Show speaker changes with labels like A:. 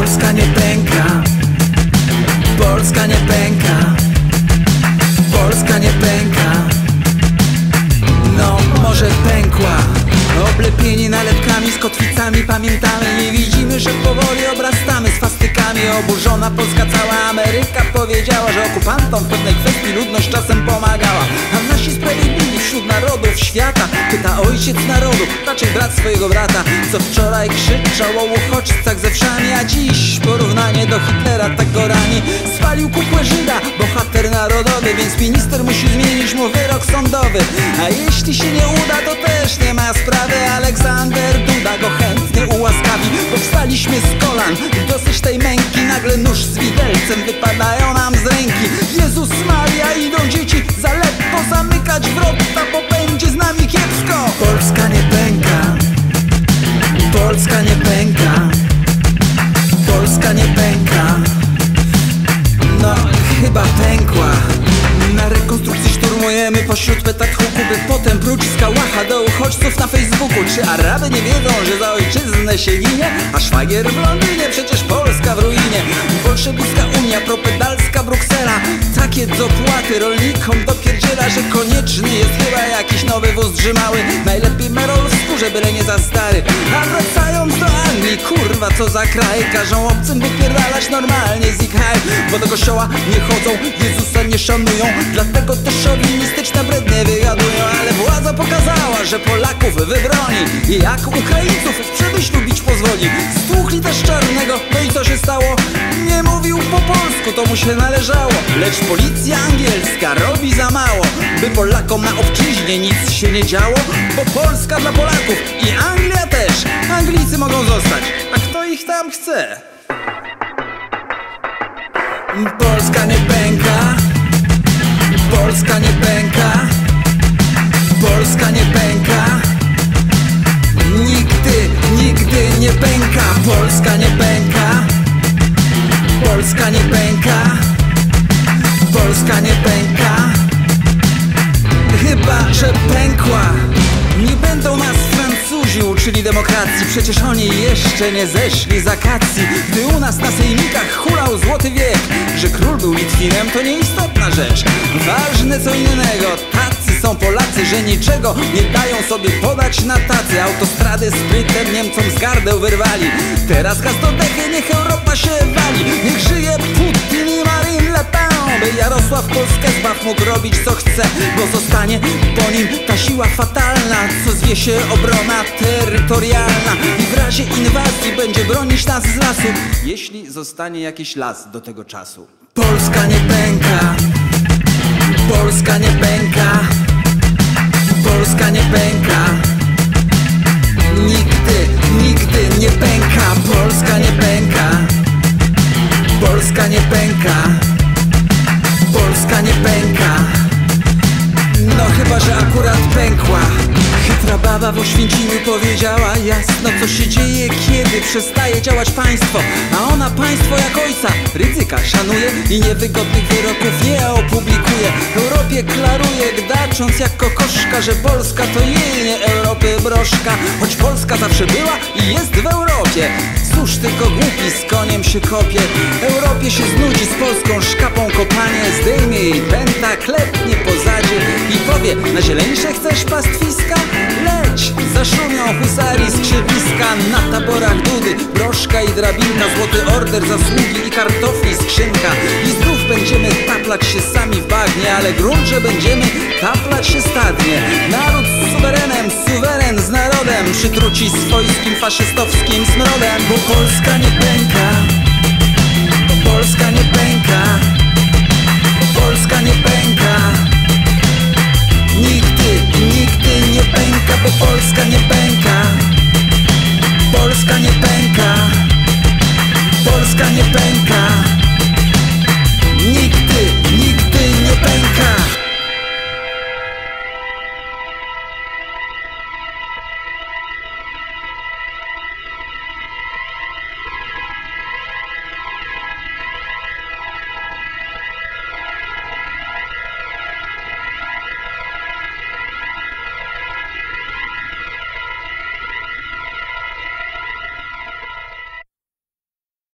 A: Polska nie pęka. Polska nie pęka. Polska nie pęka. No, może pękła. Oblepieni nalepkami z kotwicami Pamiętamy, nie widzimy, że powoli obrastamy Swastykami oburzona Polska Cała Ameryka powiedziała, że okupantom w pewnej kwestii ludność czasem pomagała. A nasi sprawiedliwi wśród narodów świata Pyta ojciec narodu, raczej brat swojego brata Co wczoraj krzyczał o uchodźcach ze wszami A dziś porównanie do Hitlera tak go rani. Spalił kukłę Żyda, bohater narodowy Więc minister musi zmienić mu wyrok sądowy. A jeśli się nie uda, to też nie ma sprawy. Aleksander Duda go chętnie ułaskawi Powstaliśmy z kolan, dosyć tej męki Nagle nóż z widelcem wypadają nam z ręki. Jezus Maria, idą dzieci za lekko Zamykać wrota, bo będzie z nami kiepsko. Polska nie pęka Polska nie pęka Polska nie pęka. No, chyba pękła rekonstrukcji szturmujemy pośród petard huku By potem prócz skałacha do uchodźców na Facebooku Czy Araby nie wiedzą, że za ojczyznę się ginie? A szwagier w Londynie, przecież Polska w ruinie Bolszewicka Unia, propedalska Takie dopłaty rolnikom dopierdziela, że konieczny jest chyba jakiś nowy wóz drzymały. Najlepiej Merol w skórze, byle nie za stary. A wracając do Anglii, kurwa co za kraj. Każą obcym wypierdalać normalnie z ich haj. Bo do kościoła nie chodzą, Jezusa nie szanują. Dlatego też szowinistyczne brednie wygadują. Ale władza pokazała, że Polaków wybroni. I jak Ukraińców w przemyślu bić pozwoli. Stłuchli też czarnego, no i co się stało? Polsku, to mu się należało. Lecz policja angielska robi za mało By Polakom na obczyźnie nic się nie działo Bo Polska dla Polaków i Anglia też. Anglicy mogą zostać, a kto ich tam chce? Polska nie pęka. Polska nie pęka. Polska nie pęka. Nigdy, nigdy nie pęka. Polska nie Polska nie pęka. Polska nie pęka. Chyba, że pękła. Nie będą nas Francuzi uczyli demokracji. Przecież oni jeszcze nie zeszli z akacji. Gdy u nas na sejmikach hulał złoty wiek Że król był Litwinem to nieistotna rzecz. Ważne co innego Tacy są Polacy, że niczego nie dają sobie podać na tacy. Autostrady sprytem Niemcom z gardeł wyrwali. Teraz gaz do niech Europa się wali. Niech żyje Putin i Marine Le Pen by Jarosław Polskę zbaw mógł robić co chce Bo zostanie po nim ta siła fatalna Co zwie się obrona terytorialna. I w razie inwazji będzie bronić nas z lasu Jeśli zostanie jakiś las do tego czasu. Polska nie pęka Polska nie pęka. Polska nie pęka. No chyba, że akurat pękła. Chytra baba w Oświęcimiu powiedziała jasno Co się dzieje, kiedy przestaje działać państwo. A ona państwo jak ojca. Ryzyka szanuje I niewygodnych wyroków nie opublikuje. Europie klaruje, gdacząc jak kokoszka Że Polska to jej, nie Europy broszka. Choć Polska zawsze była i jest w Europie Cóż tylko głupi z koniem się kopie Europie się znudzi z polską szkapą kopanie Zdejmie jej pęta, klepnie po zadzie I powie, na zieleńsze chcesz pastwiska? Leć! Zaszumią husarii skrzywiska Na taborach dudy, broszka i drabinka Złoty order, zasługi i kartofli skrzynka I znów będziemy taplać się sami w bagnie Ale grunt, że będziemy taplać się stadnie. Naród z suwerenem, suweren z narodem Przytruci swojskim faszystowskim smrodem. Bo Polska nie pęka Bo Polska nie pęka Bo Polska nie pęka.